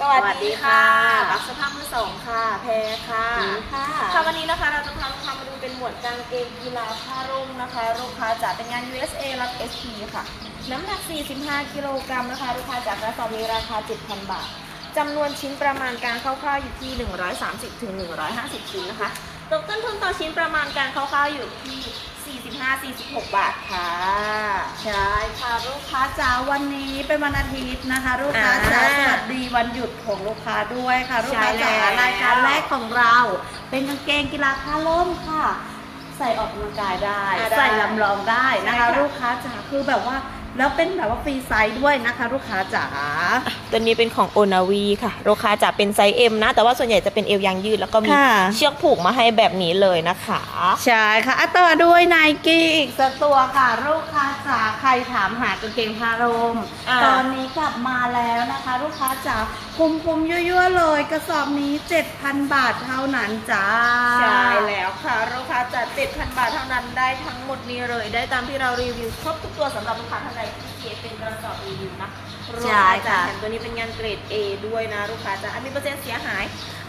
สวัสดีค่ะสวัสดีค่ะบักสภาพมือสองค่ะ แพรค่ะค่ะค่ะวันนี้นะคะเราจะพาลูกค้ามาดูเป็นหมวดกางเกงกีฬาผ้าร่มนะคะ ลูกค้าจากเป็นงาน USA รับ SP ค่ะ น้ำหนัก 45 กิโลกรัมนะคะ ลูกค้าจากกระสอบนี้ราคา 7,000 บาทจำนวนชิ้นประมาณการคร่าวๆอยู่ที่ 130ถึง150 ชิ้นนะคะ ตกต้นทุนต่อชิ้นประมาณการคร่าวๆอยู่ที่ 45-46 บาทค่ะ ใช่ค่ะลูกค้าจ๋าวันนี้เป็นวันอาทิตย์นะคะ ลูกค้าจ๋าอ่าสวัสดีวันหยุดของลูกค้าด้วยค่ะลูกใช่ค้าจ๋าแล้ว รายการแรกของเรา เป็นกางเกงกีฬาผ้าล่มค่ะ ใส่ออกกำลังกายได้ อ่าได้ใส่ลำลองได้นะใช่คะค่ะลูกค้าจ๋าคือแบบว่า แล้วเป็นแบบว่าฟรีไซส์ด้วยนะคะ ลูกค้าจ๋าตัวนี้เป็นของโอนาวีค่ะ ลูกค้าจะเป็นไซส์ M นะ แต่ว่าส่วนใหญ่จะเป็นเอวยางยืดแล้วก็มีค่ะเชือกผูกมาให้แบบนี้เลยนะคะ ใช่ค่ะอะต่อด้วยไนกี้อีกสักตัวค่ะ ลูกค้าจ๋าใครถามหากางเกงผ้าร่มอ่าตอนนี้กลับมาแล้วนะคะ ลูกค้าจ๋า คุมคุมๆยั่วๆเลย กระสอบนี้ 7,000 บาทเท่านั้นจ้า ใช่แล้วค่ะลูกค้าจะ7,000 บาทเท่านั้นได้ทั้งหมดนี้เลย ได้ตามที่เรารีวิวครบทุกตัวสำหรับลูกค้าท่านใดที่เกเป็นกระสอบรีวิวนะลูกใช่ค้าจะค่ะแถมตัวนี้เป็นงานเกรด A ด้วยนะลูกค้าจะมีเปอร์เซ็นต์เสียหาย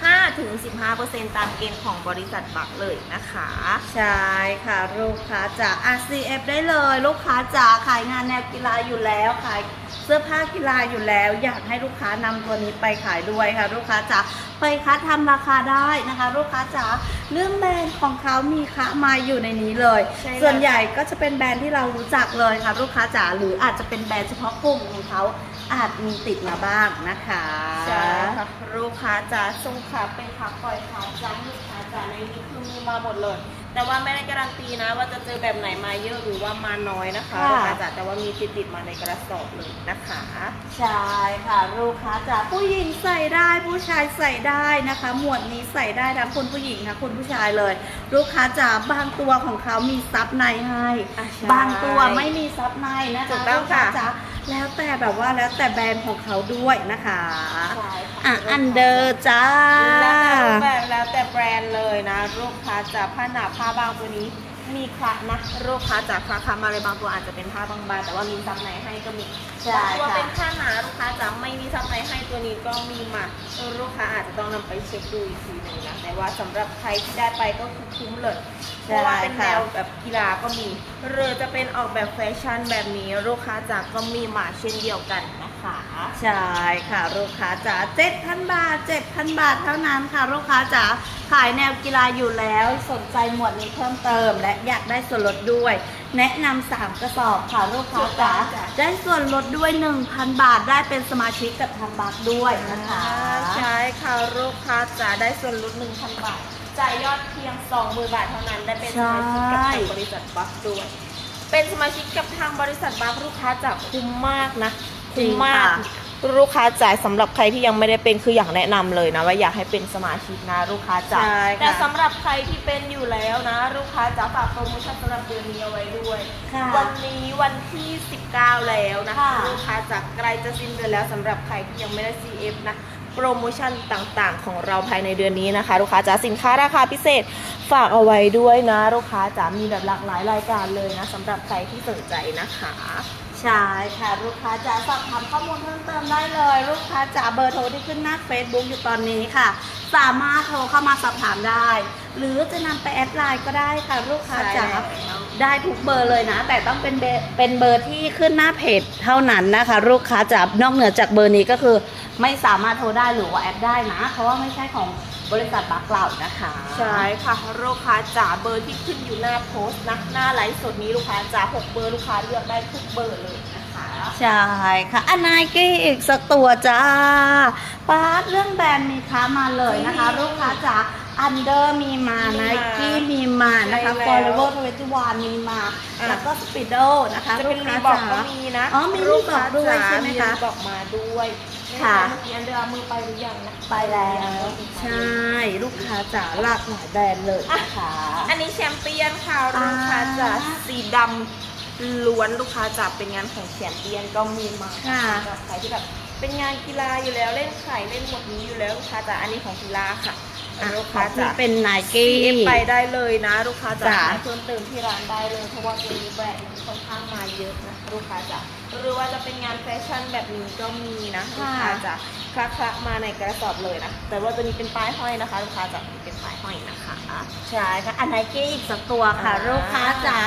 5-15%ตามเกณฑ์ของบริษัทบักเลยนะคะ ใช่ค่ะลูกค้าจ๋า RCF ได้เลย ลูกค้าจ๋าขายงานแนวกีฬาอยู่แล้วขายเสื้อผ้ากีฬาอยู่แล้ว อยากให้ลูกค้านำตัวนี้ไปขายด้วยค่ะ ลูกค้าจ๋าไปคัดทำราคาได้นะคะ ลูกค้าจ๋าเรื่องแบรนด์ของเขามีคะมาอยู่ในนี้เลยใช่แล้วส่วนใหญ่ก็จะเป็นแบรนด์ที่เรารู้จักเลยค่ะ ลูกค้าจ๋าหรืออาจจะเป็นแบรนด์เฉพาะกลุ่มของเขา อาจมีติดมาบ้างนะคะใช่ค่ะลูกค้าจะส่งขาเป็นขาปล่อยขาจ้างลูกค้าจะในนี้คือมีมาหมดเลย แต่ว่าไม่ได้การันตีนะ ว่าจะเจอแบบไหนมาเยอะหรือว่ามาน้อยนะคะค่ะลูกค้าจะแต่ว่ามีติดติดๆมาในกระสอบเลยนะคะใช่ค่ะลูกค้าจ๋าผู้หญิงใส่ได้ผู้ชายใส่ได้นะคะ หมวดนี้ใส่ได้ทั้งคุณผู้หญิงทั้งคุณผู้ชายเลย ลูกค้าจ๋าบางตัวของเขามีซับในให้อะใช่บางตัวไม่มีซับในนะถูคะกต้องลูกค้าค่ะจ๋า แล้วแต่แบบว่าแล้วแต่แบรนด์ของเขาด้วยนะคะใช่ค่ะอะอันเดอร์จ้า แล้วแต่รูปแบบแล้วแต่แบรนด์เลยนะ ลูกค้าจะผ้าหนาผ้าบางตัวนี้ มีคละนะลูกค้าจากคละคำอะไรบางตัวอาจจะเป็นผ้าบางๆแต่ว่ามีซับในให้ก็มีใช่บางตัวค่ะ เป็นผ้าหนาลูกค้าจะไม่มีซับในให้ตัวนี้ก็มีมาเออลูกค้าอาจจะต้องนำไปเช็คดูอีกทีหนึงนะแต่ว่าสำหรับใครที่ได้ไปก็คือคุ้มเลยเพราะว่าเป็นแนวแบบกีฬาก็มีหรือจะเป็นออกแบบแฟชั่นแบบนี้ลูกค้าจากก็มีมาเช่นเดียวกันนะคะ ใช่ค่ะลูกค้าจ๋า7,000 บาท 7,000 บาทเท่านั้นค่ะลูกค้าจ๋าขายแนวกีฬาอยู่แล้ว สนใจหมวดนี้เพิ่มเติมและอยากได้ส่วนลดด้วย แนะนำสามกระสอบค่ะลูกค้าจ๋าถูกต้องจ้ะได้ส่วนลดด้วย 1,000 บาทได้เป็นสมาชิกกับทางบัคด้วยนะคะ ใช่ค่ะลูกค้าจะได้ส่วนลด1,000 บาทจ่ายยอดเพียง20,000บาทเท่านั้นได้เป็นสมาชิกกับทางบริษัทบัคด้วยเป็นสมาชิกกับทางบริษัทบัคลูกค้าจะคุ้มมากนะจริคุ้มงมากค่ะ ลูกค้าจ่ายสำหรับใครที่ยังไม่ได้เป็นคืออยากแนะนำเลยนะว่าอยากให้เป็นสมาชิกนะลูกค้าจ่ายใช่แต่ค่ะสำหรับใครที่เป็นอยู่แล้วนะ ลูกค้าจะฝากโปรโมชั่นสำหรับเดือนนี้เอาไว้ด้วย ค่ะ วันนี้วันที่ 19 แล้วนะคะ ค่ะ ลูกค้าจากใกล้จะสิ้นเดือนแล้วสำหรับใครที่ยังไม่ได้ CF นะ โปรโมชั่นต่างๆ ของเราภายในเดือนนี้นะคะ ลูกค้าจ๋าสินค้าราคาพิเศษฝากเอาไว้ด้วยนะ ลูกค้าจ๋ามีแบบหลากหลายรายการเลยนะสำหรับใครที่สนใจนะคะ ใช่ค่ะลูกค้าจ๋าสอบถามข้อมูลเพิ่มเติมได้เลย ลูกค้าจ๋าเบอร์โทรที่ขึ้นหน้า Facebook อยู่ตอนนี้ค่ะ สามารถโทรเข้ามาสอบถามได้ หรือจะนำไปแอดไลน์ก็ได้ค่ะ ลูกค้าจ๋าได้ทุกเบอร์เลยนะ แต่ต้องเป็นเบอร์เป็นเบอร์ที่ขึ้นหน้าเพจเท่านั้นนะคะ ลูกค้าจ๋านอกเหนือจากเบอร์นี้ก็คือ ไม่สามารถโทรได้หรือว่าแอดได้นะ เพราะว่าไม่ใช่ของ บริษัทบัคเรานะคะ ใช่ค่ะลูกค้าจ๋าเบอร์ที่ขึ้นอยู่หน้าโพสต์นะหน้าไลฟ์สดนี้ลูกค้าจ๋าหกเบอร์ลูกค้าเลือกได้ทุกเบอร์เลยนะคะใช่ค่ะอันไนกี้อีกสักตัวจ้าป้าดเรื่องแบรนด์มีค้ามาเลยนะคะจริงลูกค้าจ๋าอันเดอร์มีมามีไนมากี้มีมานะคะใช่ฟอร์เรแล้วเวอร์ทเวนตี้วันมีมาอะแล้วก็สปีดโดนะคะจะลูเป็นกรีค้าบอกจ๋าก็มีนะอ๋อมีรีบอกด้วยใช่ไหมคะรีบอกมาด้วย ค่ะเมื่อกี้อันเดอร์เอามือไปหรือยังนะไปแล้ว ใช่ลูกค้าจ๋าหลากหลายแบรนด์เลยนะคะอันนี้แชมเปี้ยนค่ะอ่า ลูกค้าจ๋าสีดำล้วนลูกค้าจ๋าเป็นงานของแชมเปี้ยนก็มีมาค่ะ สำหรับใครที่แบบเป็นงานกีฬาอยู่แล้วเล่นไข่เล่นหมดนี้อยู่แล้วลูกค้าจ๋าอันนี้ของกีฬาค่ะอะลูกขค้าองจะพี่เป็นไนกี้ CF ไปได้เลยนะ ลูกค้าจะจ้ะหาเพิ่มเติมที่ร้านได้เลยเพราะว่าตัวนี้แบรนด์ค่อนข้างมาเยอะนะลูกค้าจะ หรือว่าจะเป็นงานแฟชั่นแบบนี้ก็มีนะลูกค้าจะคละคละมาในกระสอบเลยนะ แต่ว่าตัวนี้เป็นป้ายห้อยนะคะลูกค้าจะมีเป็นป้ายห้อยนะคะใช่ค่ะอันไนกี้อีกสักตัวค่ะอ่าลูกค้าจ๋า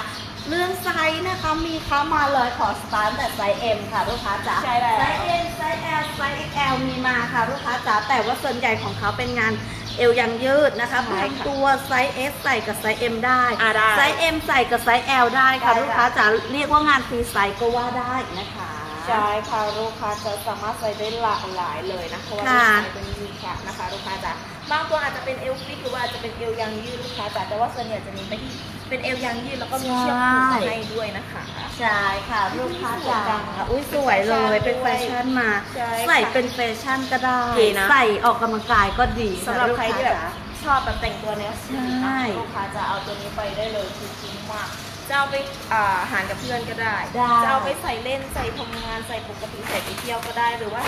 เรื่องไซส์นะคะมีเข้ามาเลยขอสตาร์ทแต่ไซส์ M ค่ะลูกค้าจ๋าใช่แล้วไซส์ M ไซส์ L ไซส์ XL มีมาค่ะลูกค้าจ๋าแต่ว่าส่วนใหญ่ของเขาเป็นงาน เอวยังยืดนะคะใช่บางค่ะตัวไซส์ S ใส่กับไซส์ M ได้อ่าได้ ไซส์ M ใส่กับไซส์ L ได้ค่ะได้ค่ะ ลูกค้าจ๋าเรียกว่างานฟรีไซส์ก็ว่าได้นะคะ ใช่ค่ะลูกค้าจะสามารถใส่ได้หลากหลายเลยนะเพราะว่าค่ะใส่เป็นมีค่ะนะคะลูกค้าจะบางตัวอาจจะเป็นเอลฟิกหรือว่าอาจจะเป็นเอลยางยืดลูกค้าจะแต่ว่าส่วนใหญ่จะเน้นไปที่ เป็นเอลยางยืดแล้วก็มีเชือกผูกให้ด้วยนะคะใช่ค่ะลูกค้าจ๋าสวยจังอะอุ้ยสวยเลยเป็นแฟชั่นมาใช่ค่ะใส่เป็นแฟชั่นก็ได้เก๋นะใส่ออกกำลังกายก็ดีะสำหรับลูกใครค้าที่แบบจ๋าชอบแบบแต่งตัวแนวสีใช่นะลูกค้าจะเอาตัวนี้ไปได้เลยคือคุ้มมากจะเอาไปอ่าหารกับเพื่อนก็ได้ได้ จะเอาไปใส่เล่นใส่ทำงานใส่ปกติใส่ไปเที่ยวก็ได้หรือว่า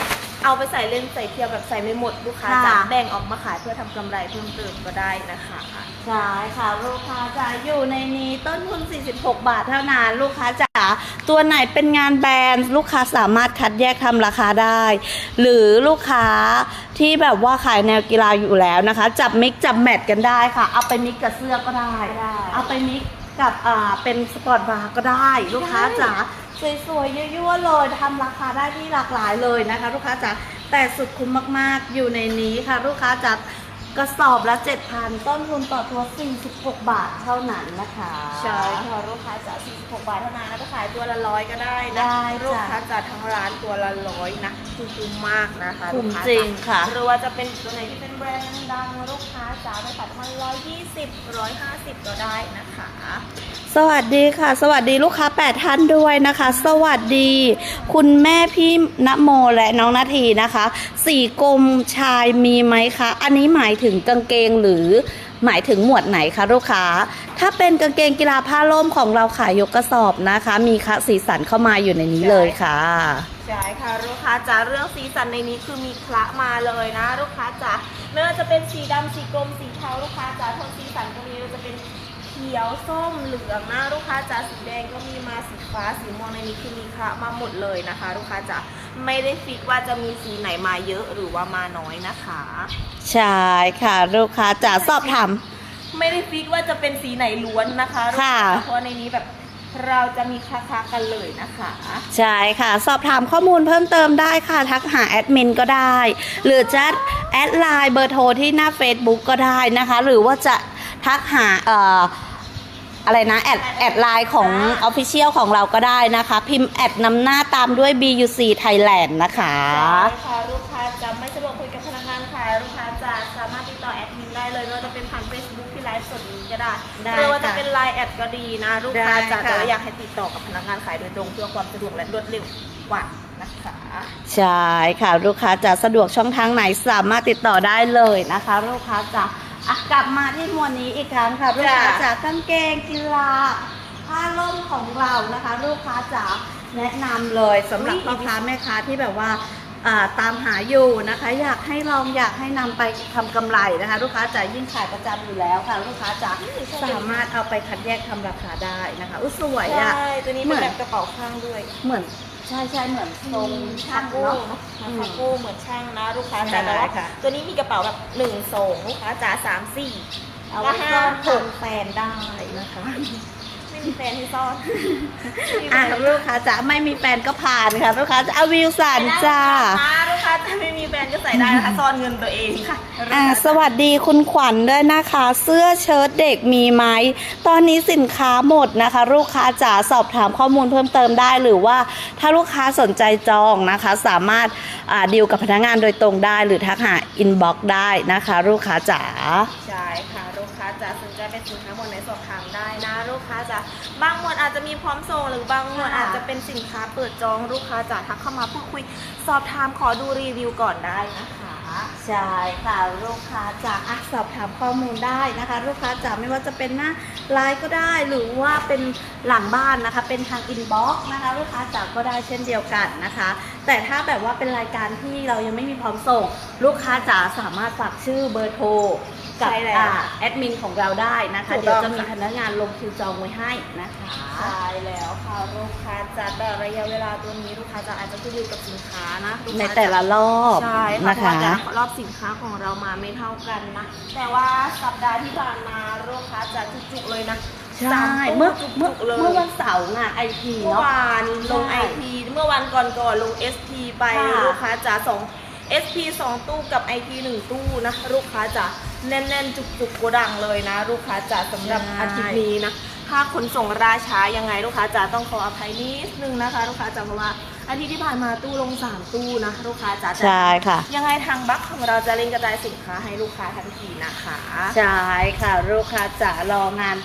เอาไปใส่เล่นใส่เที่ยวแบบใส่ไม่หมดลูกค้าจะแบ่งออกมาขายเพื่อทำกำไรเพิ่มเติมก็ได้นะคะ ใช่ค่ะลูกค้าจ๋าอยู่ในนี้ต้นทุน 46 บาทเท่านั้นลูกค้าจ๋าตัวไหนเป็นงานแบรนด์ลูกค้าสามารถคัดแยกทำราคาได้ หรือลูกค้าที่แบบว่าขายแนวกีฬาอยู่แล้วนะคะ จับมิกจับแมทกันได้ค่ะ เอาไปมิกกับเสื้อก็ได้ ได้เอาไปมิกกับอ่าเป็นสปอร์ตบาร์ก็ได้ ลูกค้าจ๋า สวยๆยั่วๆเลยทำราคาได้ที่หลากหลายเลยนะคะ ลูกค้าจ๋าแต่สุดคุ้มมากๆอยู่ในนี้ค่ะ ลูกค้าจ๋า กระสอบละ 7,000 ต้นทุนต่อตัว 46 บาทเท่านั้นนะคะใช่ค่ะลูกค้าจะ46 บาทเท่านั้นนะจะขายตัวละร้อยก็ได้นะได้จ้ะลูกค้าจะทั้งร้านตัวละร้อยนะคือคุ้มมากนะคะคุ้มลูกค้าจริงค่ะหรือว่าจะเป็นตัวไหนที่เป็นแบรนด์ดังลูกค้าจ๋าไปตัดมันร้อยยี่สิบร้อยห้าสิบก็ได้นะคะ สวัสดีค่ะ สวัสดีลูกค้า 8 ท่านด้วยนะคะ สวัสดี คุณแม่พี่ณโมและน้องนาทีนะคะ สีกลมชายมีไหมคะ อันนี้หมายถึงกางเกงหรือหมายถึงหมวดไหนคะลูกค้า ถ้าเป็นกางเกงกีฬาผ้าล่มของเราขายยกกระสอบนะคะ มีคะสีสันเข้ามาอยู่ในนี้เลยค่ะ ใช่ค่ะลูกค้าจ๋าเรื่องสีสันในนี้คือมีคละมาเลยนะ ลูกค้าจ๋าไม่ว่าจะเป็นสีดำสีกรมสีเทาลูกค้าจ๋าโทนสีสันก็มีไม่ว่าจะเป็นเขียวส้มเหลืองนะลูกค้าจ๋าสีแดงก็มีมาสีฟ้าสีม่วงในนี้คือมีคละมาหมดเลยนะคะ ลูกค้าจ๋า ไม่ได้ฟิกว่าจะมีสีไหนมาเยอะหรือว่ามาน้อยนะคะ ใช่ค่ะลูกค้าจะสอบถาม ไม่ได้ฟิกว่าจะเป็นสีไหนล้วนนะคะลูกค่ะ เพราะในนี้แบบเราจะมีคละๆกันเลยนะคะ ใช่ค่ะ สอบถามข้อมูลเพิ่มเติมได้ค่ะ ทักหาแอดมินก็ได้ หรือจะแอดไลน์เบอร์โทรที่หน้า Facebook ก็ได้นะคะ หรือว่าจะทักหาเอ่อ อะไรนะแอดแอดไลน์ของ Official ของเราก็ได้นะคะ พิมพ์แอดนำหน้าตามด้วย BUC Thailand นะคะ ใช่ค่ะลูกค้าจะไม่สะดวกคุยกับพนักงานขายลูกค้าจะสามารถติดต่อแอดมินได้เลยไม่ว่าจะเป็นผ่าน Facebook ที่ไลฟ์สดนี้ก็ได้ได้หรือว่าจะค่ะเป็นไลน์แอดก็ดีนะลูกค้าได้จะค่ะ แต่ว่าอยากให้ติดต่อกับพนักงานขายโดยตรงเพื่อความสะดวกและรวดเร็วกว่านะคะ ใช่ค่ะ ลูกค้าจะสะดวกช่องทางไหนสามารถติดต่อได้เลยนะคะ ลูกค้าจะ อะกลับมาที่หมวดนี้อีกครั้งค่ะลูกค้าจะกางเกงกีฬาผ้าล่มของเรานะคะ ลูกค้าจะแนะนำเลยสำหรับพ่อค้าแม่ค้าที่แบบว่าอ่าตามหาอยู่นะคะ อยากให้ลองอยากให้นำไปทำกำไรนะคะ ลูกค้าจะยิ่งขายประจำอยู่แล้วค่ะ ลูกค้าจะสามารถเอาไปคัดแยกทำราคาได้นะคะอุ้ยสวยอะ ใช่ตัวนี้เหมืเป็นอนแบบกระเป๋าข้างด้วย เหมือน ใช่ใช่เหมือนทรงช่างโก้เนาะนะคาโก้เหมือนช่างนะลูกค้าใช่จ๋าแต่ว่าค่ะ ตัวนี้มีกระเป๋าแบบหนึ่งทรงลูกค้าจ๋าสามสี่ เอาไว้ซ่อนทนแฟนได้นะคะ ไม่มีแฟนให้ซ่อนอะลูกค้าจะไม่มีแฟนก็ผ่านค่ะ ลูกค้าจะเอาวิวสันจ้าลูกค้า จะไม่มีแฟนก็ใส่ได้นะคะซ่อนเงินตัวเองค่ะอ่าสวัสดีคุณขวัญด้วยนะคะ เสื้อเชิ้ตเด็กมีไหมตอนนี้สินค้าหมดนะคะ ลูกค้าจ๋าสอบถามข้อมูลเพิ่มเติมได้หรือว่าถ้าลูกค้าสนใจจองนะคะ สามารถอ่าดีลกับพนักงานโดยตรงได้ หรือทักหาอินบ็อกซ์ได้นะคะ ลูกค้าจ๋า ใช่ค่ะลูกค้า จะสนใจเป็นสินค้าหมวดไหนสอบถามได้นะลูกค้าจะบางหมวดอาจจะมีพร้อมส่งหรือบางหมวดอาจจะเป็นสินค้าเปิดจองลูกค้าจะทักเข้ามาพูดคุย สอบถามขอดูรีวิวก่อนได้นะคะ ใช่ค่ะลูกค้าจะอะสอบถามข้อมูลได้นะคะ ลูกค้าจะไม่ว่าจะเป็นหน้าไลน์ก็ได้หรือว่าเป็นหลังบ้านนะคะ เป็นทางอินบ็อกซ์นะคะ ลูกค้าจะก็ได้เช่นเดียวกันนะคะ แต่ถ้าแบบว่าเป็นรายการที่เรายังไม่มีพร้อมส่ง ลูกค้าจ๋าสามารถฝากชื่อเบอร์โทรกับใช่แล้วอ่าแอดมินของเราได้นะคะ ถูกเดี๋ยวต้จะองมีค่ะพนักงานลงคิวจองไว้ให้นะคะใช่แล้วค่ะลูกค้าจะแต่ระยะเวลาตัวนี้ลูกค้าจะอาจจะขึ้นอยู่กับสินค้านะลูกค้าในแต่ละรอบใช่ค่ะนะเพราะคะ ว่าแต่ละรอบสินค้าของเรามาไม่เท่ากันนะ แต่ว่าสัปดาห์ที่ผ่านมาลูกค้าจะจุกๆเลยนะ ใช่สามตู้เมื่อจุเมื่อกๆเลยเมื่อวันเสาร์อะไอทีเมื่อเนาะ วานลงใช่ไอทีเมื่อวันก่อนก่อนๆลง SP ไปค่ะ ลูกค้าจ๋าสอง SP สองตู้กับ IT หนึ่งตู้นะลูกค้าจ๋าแน่นๆ จุกๆโกดังเลยนะ ลูกค้าจ๋าสำหรับอาทิตย์นี้นะถ้าขนส่งราช้ายังไงลูกค้าจ๋าต้องขออภัยนิดนึงนะคะ ลูกค้าจ๋าเพราะว่าอาทิตย์ที่ผ่านมาตู้ลงสามตู้นะลูกค้าจ๋าแต่ใช่ค่ะ ยังไงทางบัคของเราจะเร่งกระจายสินค้าให้ลูกค้าทันทีนะคะ ใช่ค่ะ ลูกค้าจ๋ารองาน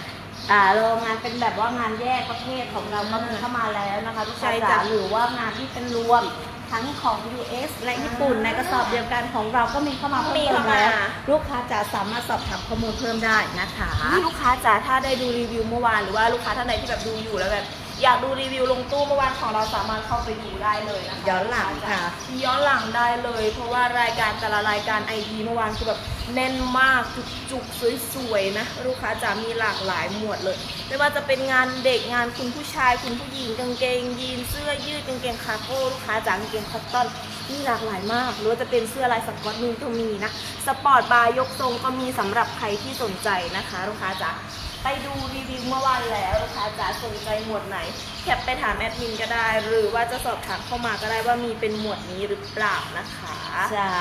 อ่ารองานเป็นแบบว่างานแยกประเภทของเราก็มีเข้ามาแล้วนะคะลูกค้าใช่จ๋าจ้ะหรือว่างานที่เป็นรวมทั้งของ US และญี่ปุ่นในกระสอบเดียวกันของเราก็มีเข้ามาเพิ่มมีเติเข้ามมา แล้วลูกค้าจ๋าสามารถสอบถามข้อมูลเพิ่มได้นะคะ นี่ลูกค้าจ๋าถ้าได้ดูรีวิวเมื่อวานหรือว่าลูกค้าท่านใดที่แบบดูอยู่แล้วแบบ อยากดูรีวิวลงตู้เมื่อวานของเราสามารถเข้าไปดูได้เลยนะคะย้อนหลังค่ะ ย้อนหลังได้เลย เพราะว่ารายการแต่ละรายการไอทีเมื่อวานคือแบบแน่นมากจุกๆสวยๆนะลูกค้าจ๋ามีหลากหลายหมวดเลย ไม่ว่าจะเป็นงานเด็กงานคุณผู้ชายคุณผู้หญิงกางเกงยีนเสื้อยืดกางเกงคาร์โก้ลูกค้าจ๋ากางเกงคอตตอนมีหลากหลายมากหรือว่าจะเป็นเสื้อลายสก๊อตนูนก็มีนะสปอร์ตบาร์ยกทรงก็มีสำหรับใครที่สนใจนะคะ ลูกค้าจ๋า ไปดูรีวิวเมื่อวานแล้วลูกค้าจ๋าสนใจหมวดไหน แคปไปถามแอดมินก็ได้ หรือว่าจะสอบถามเข้ามาก็ได้ว่ามีเป็นหมวดนี้หรือเปล่านะคะ ใช่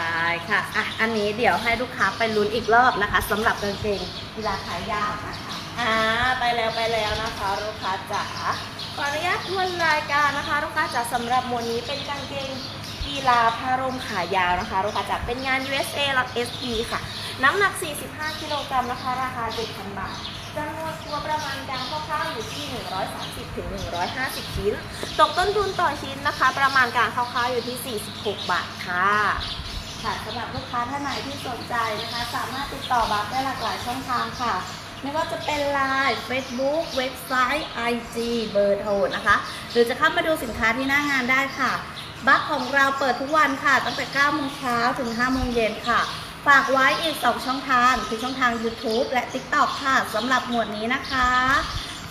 ค่ะอะ อันนี้เดี๋ยวให้ลูกค้าไปลุ้นอีกรอบนะคะสำหรับกางเกงกีฬาขายาวนะคะอ่าไปแล้วไปแล้วนะคะลูกค้าจ๋าขออนุญาตทวนรายการนะคะลูกค้าจ๋าสำหรับหมวดนี้เป็นกางเกงกีฬาผ้าร่มขายาวนะคะลูกค้าจ๋าเป็นงาน USA รับ SP ค่ะ น้ำหนัก 45 กิโลกรัมนะคะ ราคา 7,000 บาท จำนวนตัวประมาณการคร่าวๆอยู่ที่ 130ถึง150 ชิ้น ตกต้นทุนต่อชิ้นนะคะ ประมาณการคร่าวๆอยู่ที่ 46 บาทค่ะค่ะสำหรับลูกค้าท่านไหนที่สนใจนะคะ สามารถติดต่อบัคได้หลากหลายช่องทางค่ะ ไม่ว่าจะเป็น Line Facebook เว็บไซต์ IG เบอร์โทรนะคะ หรือจะเข้ามาดูสินค้าที่หน้างานได้ค่ะ บัคของเราเปิดทุกวันค่ะ ตั้งแต่9โมงเช้าถึง5โมงเย็นค่ะ ฝากไว้อีก 2 ช่องทางคือช่องทาง YouTube และ TikTok ค่ะสำหรับหมวดนี้นะคะ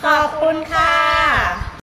ขอบคุณค่ะ